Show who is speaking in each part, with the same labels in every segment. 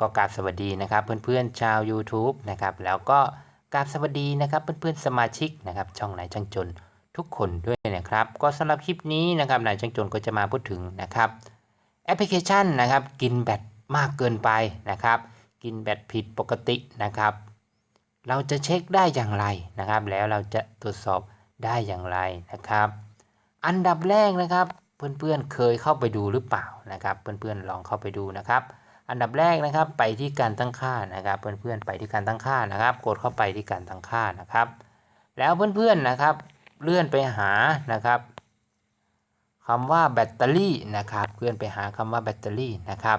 Speaker 1: ก็กราบสวัสดีนะครับ เพื่อนๆชาว YouTube นะครับแล้วก็กราบสวัสดีนะครับเพื่อนๆสมาชิกนะครับช่องไหนช่างจนทุกคนด้วยนะครับ ก็สำหรับคลิปนี้นะครับนายช่างจนก็จะมาพูดถึงนะครับแอปพลิเคชันนะครับกินแบตมากเกินไปนะครับ กินแบตผิดปกตินะครับ เราจะเช็คได้อย่างไรนะครับ แล้วเราจะตรวจสอบได้อย่างไรนะครับ อันดับแรกนะครับ เพื่อนๆเคยเข้าไปดูหรือเปล่านะครับ เพื่อนๆลองเข้าไปดูนะครับ อันดับแรกนะครับไปที่การตั้งค่านะครับ เพื่อนๆไปที่การตั้งค่านะครับ กดเข้าไปที่การตั้งค่านะครับ แล้วเพื่อนๆนะครับ เลื่อนไปหานะครับคำว่าแบตเตอรี่นะครับเลื่อนไปหาคำว่าแบตเตอรี่นะครับ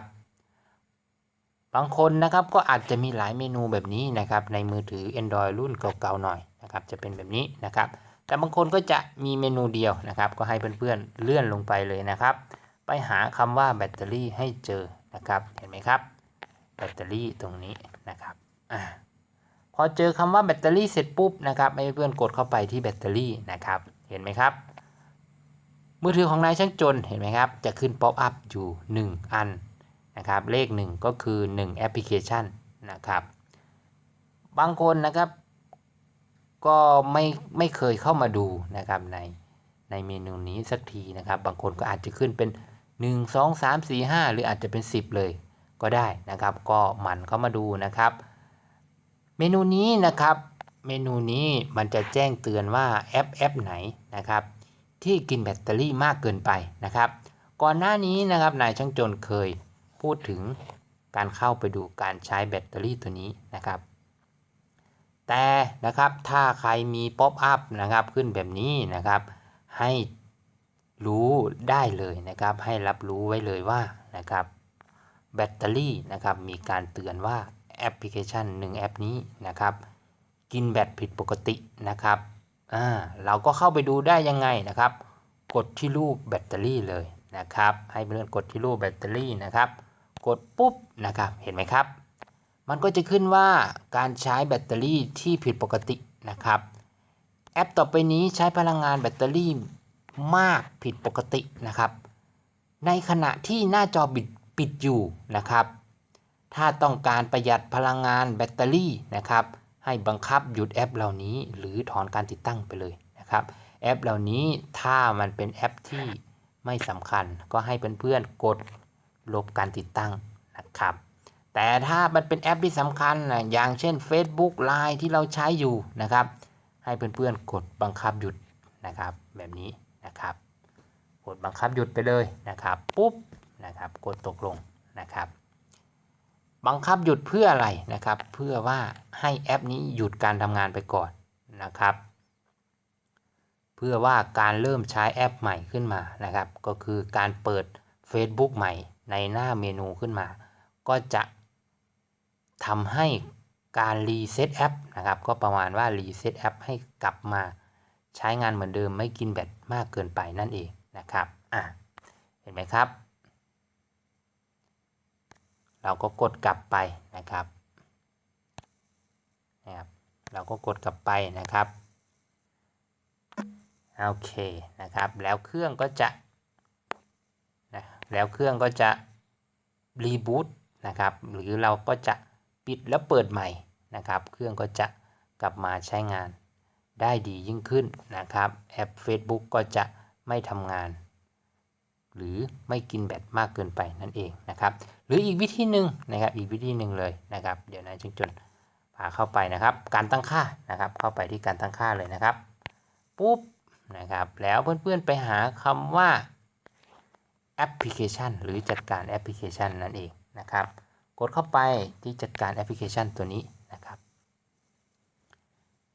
Speaker 1: บางคนนะครับก็อาจจะมีหลายเมนูแบบนี้นะครับ ในมือถือ Android รุ่นเก่าๆหน่อยนะครับจะเป็นแบบนี้นะครับ แต่บางคนก็จะมีเมนูเดียวนะครับ ก็ให้เพื่อนๆเลื่อนลงไปเลยนะครับ ไปหาคำว่าแบตเตอรี่ให้เจอ นะครับเห็นไหมครับแบตเตอรี่ตรงนี้นะครับอ่าพอเจอคำว่าแบตเตอรี่เสร็จปุ๊บนะครับให้เพื่อนกดเข้าไปที่แบตเตอรี่นะครับเห็นไหมครับ มือถือของนายช่างจนเห็นไหมครับ จะขึ้นป๊อปอัพอยู่ 1 อันนะครับเลข 1 ก็คือ 1 แอปพลิเคชันนะครับบางคนนะครับ ก็ไม่ไม่เคยเข้ามาดูนะครับในในเมนูนี้สักทีนะครับ บางคนก็อาจจะขึ้นเป็น 1 2 3 4 5 หรืออาจจะเป็น 10 เลยก็ได้นะครับ ก็หมั่นเข้ามาดูนะครับ เมนูนี้นะครับ เมนูนี้มันจะแจ้งเตือนว่าแอปแอปไหนนะครับ ที่กินแบตเตอรี่มากเกินไปนะครับ ก่อนหน้านี้นะครับนายช่างจนเคยพูดถึงการเข้าไปดูการใช้แบตเตอรี่ตัวนี้นะครับ แต่นะครับถ้าใครมีป๊อปอัพนะครับขึ้นแบบนี้นะครับ ให้ รู้ได้เลยนะครับ ให้รับรู้ไว้เลยว่านะครับแบตเตอรี่นะครับมีการเตือนว่าแอปพลิเคชัน 1 แอปนี้นะครับ กินแบตผิดปกตินะครับอ่าเราก็เข้าไปดูได้ยังไงนะครับ กดที่รูปแบตเตอรี่เลยนะครับ ให้เพื่อนกดที่รูปแบตเตอรี่นะครับ กดปุ๊บนะครับเห็นไหมครับ มันก็จะขึ้นว่าการใช้แบตเตอรี่ที่ผิดปกตินะครับ แอปต่อไปนี้ใช้พลังงานแบตเตอรี่ มากผิดปกตินะครับ ในขณะที่หน้าจอบิดปิดอยู่นะครับ ถ้าต้องการประหยัดพลังงานแบตเตอรี่นะครับ ให้บังคับหยุดแอปเหล่านี้ หรือถอนการติดตั้งไปเลยนะครับแอปเหล่านี้ถ้ามันเป็นแอปที่ไม่สำคัญก็ให้เพื่อนๆกดลบการติดตั้งนะครับ แต่ถ้ามันเป็นแอปที่สำคัญนะอย่างเช่น Facebook Line ที่เราใช้อยู่นะครับ ให้เพื่อนๆกดบังคับหยุดนะครับ แบบนี้ นะครับ กดบังคับหยุดไปเลยนะครับปุ๊บนะครับกดตกลงนะครับ บังคับหยุดเพื่ออะไรนะครับ เพื่อว่าให้แอปนี้หยุดการทำงานไปก่อนนะครับ เพื่อว่าการเริ่มใช้แอปใหม่ขึ้นมานะครับ ก็คือการเปิด Facebook ใหม่ในหน้าเมนูขึ้นมา ก็จะทำให้การรีเซ็ตแอปนะครับ ก็ประมาณว่ารีเซ็ตแอปให้กลับมา ใช้งานเหมือนเดิมไม่กินแบตมากเกินไปนั่นเองนะครับอะเห็นไหมครับ เราก็กดกลับไปนะครับนะครับ เราก็กดกลับไปนะครับโอเคนะครับ แล้วเครื่องก็จะนะแล้วเครื่องก็จะรีบูตนะครับหรือเราก็จะปิดแล้วเปิดใหม่นะครับ เครื่องก็จะกลับมาใช้งาน ได้ดียิ่งขึ้นนะครับ แอป Facebook ก็จะไม่ทำงาน หรือไม่กินแบตมากเกินไปนั่นเองนะครับ หรืออีกวิธีหนึ่งนะครับอีกวิธีหนึ่งเลยนะครับ เดี๋ยวนายจงจนพาเข้าไปนะครับ การตั้งค่านะครับ เข้าไปที่การตั้งค่าเลยนะครับปุ๊บนะครับ แล้วเพื่อนๆไปหาคำว่าแอปพลิเคชัน หรือจัดการแอปพลิเคชันนั่นเองนะครับ กดเข้าไปที่จัดการแอปพลิเคชันตัวนี้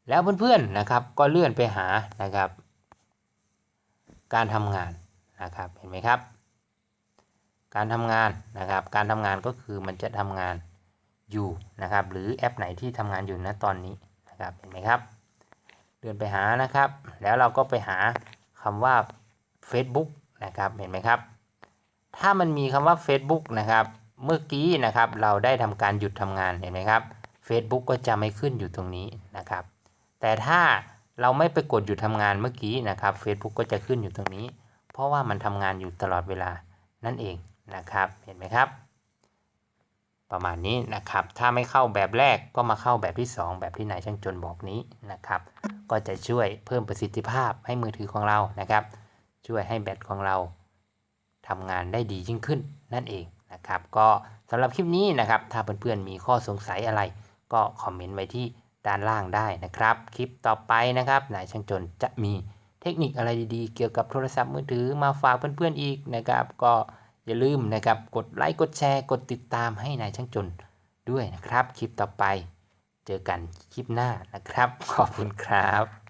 Speaker 1: แล้วเพื่อนๆนะครับก็เลื่อนไปหานะครับ การทำงานนะครับเห็นไหมครับ การทำงานนะครับ การทำงานก็คือมันจะทำงานอยู่นะครับ หรือแอปไหนที่ทำงานอยู่ณตอนนี้นะครับเห็นไหมครับ เลื่อนไปหานะครับ แล้วเราก็ไปหาคำว่า Facebook นะครับเห็นไหมครับ ถ้ามันมีคำว่า Facebook นะครับ เมื่อกี้นะครับเราได้ทำการหยุดทำงานเห็นไหมครับ Facebook ก็จะไม่ขึ้นอยู่ตรงนี้นะครับ แต่ถ้าเราไม่ไปกดหยุดทำงานเมื่อกี้นะครับ Facebook ก็จะขึ้นอยู่ตรงนี้ เพราะว่ามันทำงานอยู่ตลอดเวลานั่นเองนะครับ เห็นไหมครับ ประมาณนี้นะครับ ถ้าไม่เข้าแบบแรกก็มาเข้าแบบที่ 2 แบบที่นายช่างจนบอกนี้นะครับ ก็จะช่วยเพิ่มประสิทธิภาพให้มือถือของเรานะครับ ช่วยให้แบตของเราทำงานได้ดียิ่งขึ้นนั่นเองนะครับ ก็สำหรับคลิปนี้นะครับ ถ้าเพื่อนๆมีข้อสงสัยอะไร ก็คอมเมนต์ไว้ที่ ด้านล่างได้นะครับ คลิปต่อไปนะครับนายช่างจนจะมีเทคนิคอะไรดีๆ เกี่ยวกับโทรศัพท์มือถือมาฝากเพื่อนๆอีกนะครับ ก็อย่าลืมนะครับกดไลค์กดแชร์กดติดตามให้นายช่างจนด้วยนะครับ คลิปต่อไป เจอกันคลิปหน้านะครับ ขอบคุณครับ